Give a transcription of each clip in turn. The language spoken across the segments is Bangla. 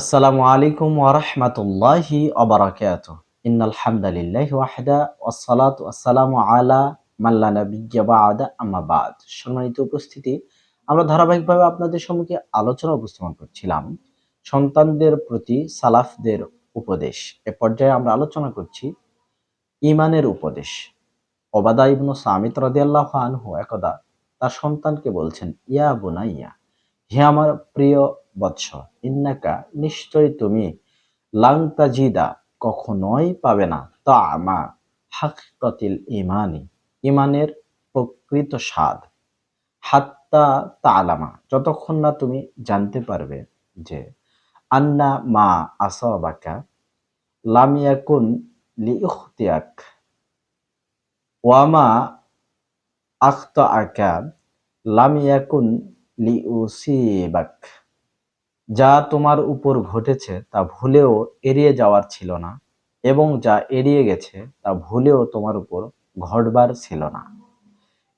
আসসালামু আলাইকুম ওরহমতুল্লাহি অবরাকাত ইন্নাল হামদালিল্লাহি ওয়াহদা ওয়াসসালাতু ওয়াসসালামু আলা মাল্লা নাবিয়্যা বা'দা। আম্মা বাদ। সম্মানিত উপস্থিতি, আমরা ধারাবাহিকভাবে আপনাদের সম্মুখে আলোচনা উপস্থাপন করছিলাম সন্তানদের প্রতি সালাফদের উপদেশ। এ পর্যায়ে আমরা আলোচনা করছি ইমানের উপদেশ। ওবাদা ইবনু সামিত রাদিয়াল্লাহু আনহু একদা তার সন্তানকে বলছেন, ইয়া বুনাইয়া, হে আমার প্রিয় বৎস ইন্নাকা নিশ্চয় তুমি লাংতাজিদা কখনোই পাবে না। তা আমা হাকিকতিল ইমানি, ইমানের প্রকৃত স্বাদ। হাত্তা তালামা, যতক্ষণ না তুমি জানতে পারবে যে, আন্না মা আসাবাকা লামিয়াকুন লিউখতিয়াক ওয়ামা আখতা আকা লামিয়াকুন লিউসিবাক। যা তোমার উপর ঘটেছে তা ভুলেও এড়িয়ে যাওয়ার ছিল না, এবং যা এড়িয়ে গেছে তা ভুলেও তোমার উপর ঘটবার ছিল না।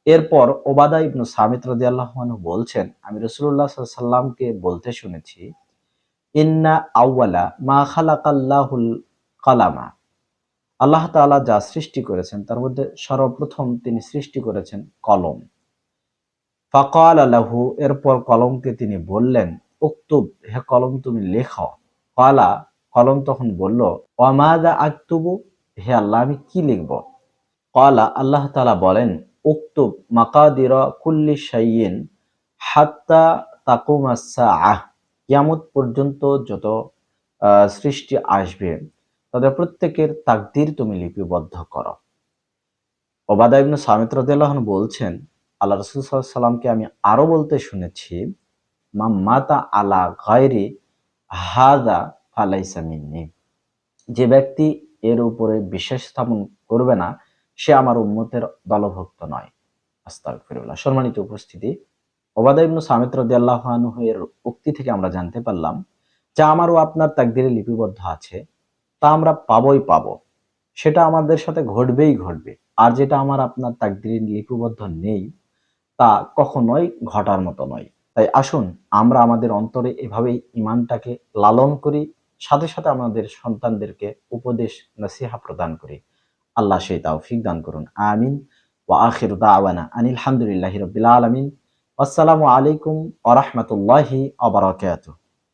এরপর ওবাদা ইবনু সামিত রাদিয়াল্লাহু আনহু বলছেন, আমি রসুল্লাহ সাল্লামকে বলতে শুনেছি, ইন্না আউয়ালা মা খালাকাল্লাহুল কালামা। আল্লাহ তাআলা যা সৃষ্টি করেছেন, তার মধ্যে সর্বপ্রথম তিনি সৃষ্টি করেছেন কলম। ফাকাল আলাহু এরপর কলমকে তিনি বললেন উক্তুব হে কলম তুমি লেখো। কালা, কলম তখন বলল, ওয়ামাদা আক্তুবু? হে আল্লাহ, আমি কি লিখব? কলা, আল্লাহ তালা বলেন উক্তুব মাকাদির কুল্লি শাইয়িন হাত্তা তাকুমাসা আহ কিয়ামত পর্যন্ত যত সৃষ্টি আসবে, তাদের প্রত্যেকের তাকদির তুমি লিপিবদ্ধ করো। ওবাদা ইবনু সামিত রাদিয়াল্লাহু বলছেন, আল্লাহ রসুল সাল্লামকে আমি আরও বলতে শুনেছি আলা হাদা যে ব্যক্তি এর উপরে বিশ্বাস স্থাপন করবে না, সে আমার উম্মতের দলভুক্ত নয়। আস্তাগফিরুল্লাহ। সম্মানিত উপস্থিতি ওবাদা ইবনু সামিত এর উক্তি থেকে আমরা জানতে পারলাম, যা আমারও আপনার তাকদিরে লিপিবদ্ধ আছে, তা আমরা পাবই পাবো। সেটা আমাদের সাথে ঘটবেই ঘটবে। আর যেটা আমার আপনার তাকদিরে লিপিবদ্ধ নেই, তা কখনোই ঘটার মতো নয়। তাই আসুন, আমরা আমাদের অন্তরে এভাবেই ইমানটাকে লালন করি, সাথে সাথে আমাদের সন্তানদেরকে উপদেশ, নসিহা প্রদান করি। আল্লাহ সেই তাওফিক দান করুন। আমিন। ওয়া আখির দাওয়ানা আনিল হামদুলিল্লাহি রাব্বিল আলামিন। আসসালামু আলাইকুম ওয়া রাহমাতুল্লাহি